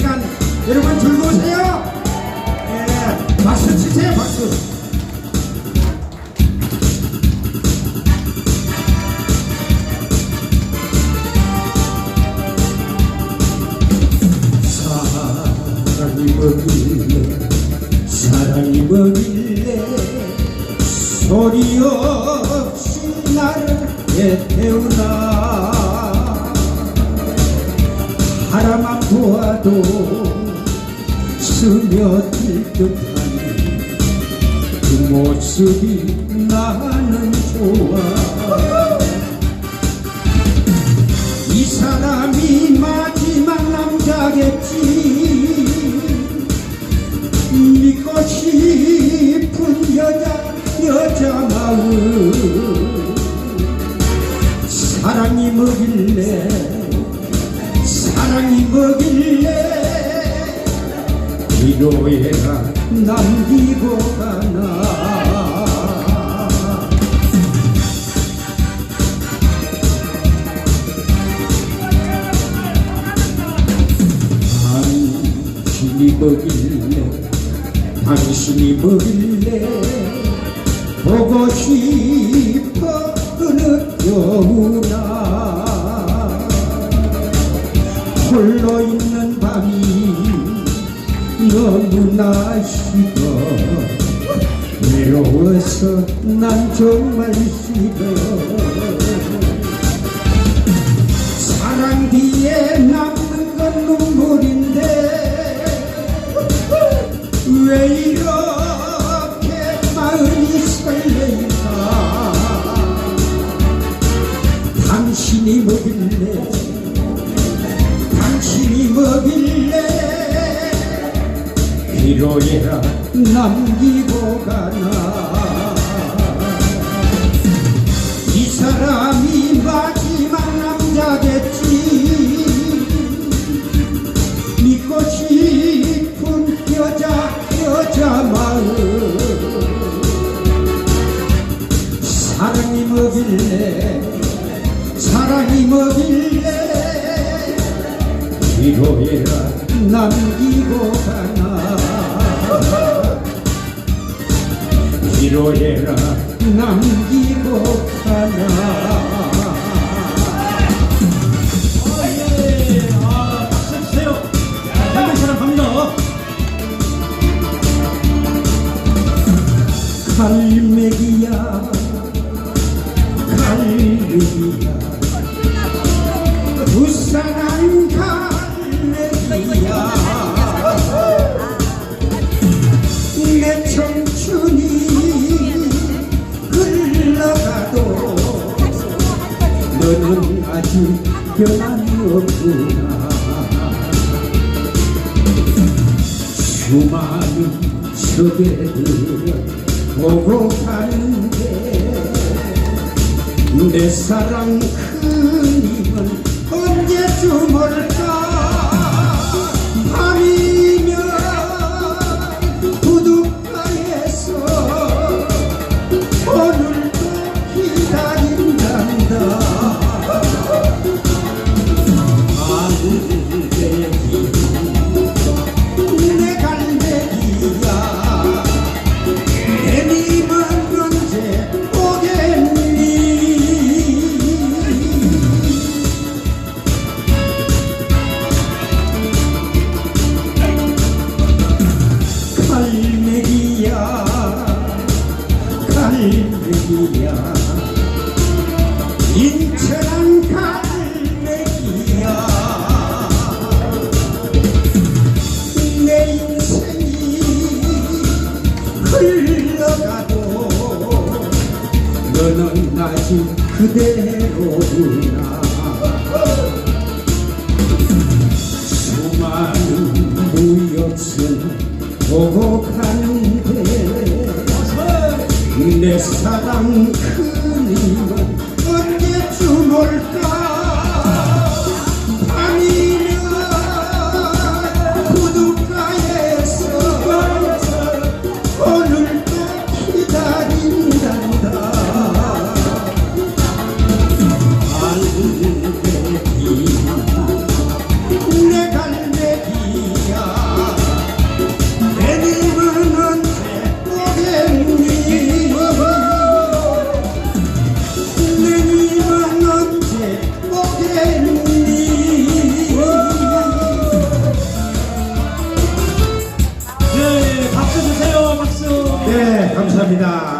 시간. 여러분 즐거우세요? 예, 박수 치세요 박수. 사랑이 뭐길래 사랑이 뭐길래 소리 없이 나를 애태우나 바라만 보아도 스며들 듯한 그 모습이 나는 좋아 위로해라 남기고 가나. 당신이 뭐길래 당신이 뭐길래 보고 싶어 느껴오나. 홀로 있는 밤이 너무나 싫어 외로워서 난 정말 싫어 사랑 뒤에 남는 건 눈물인데 왜 이렇게 마음이 설레 위로해라 남기고 가나. 이 사람이 마지막 남자겠지. 믿고 싶은 여자 여자 마음 사랑이 뭐길래? 사랑이 뭐길래? 위로해라 남기고 가나 위로해라 남기고 갑니다. 갈매기야 갈매기야 부산한 갈 변함이 없구나 수많은 소개들 오고 가는데 내 사랑 너는 아직 그대로구나. 수많은 무역선 보고 가는데 내 사랑 큰 힘은 언제쯤 올 감사합니다.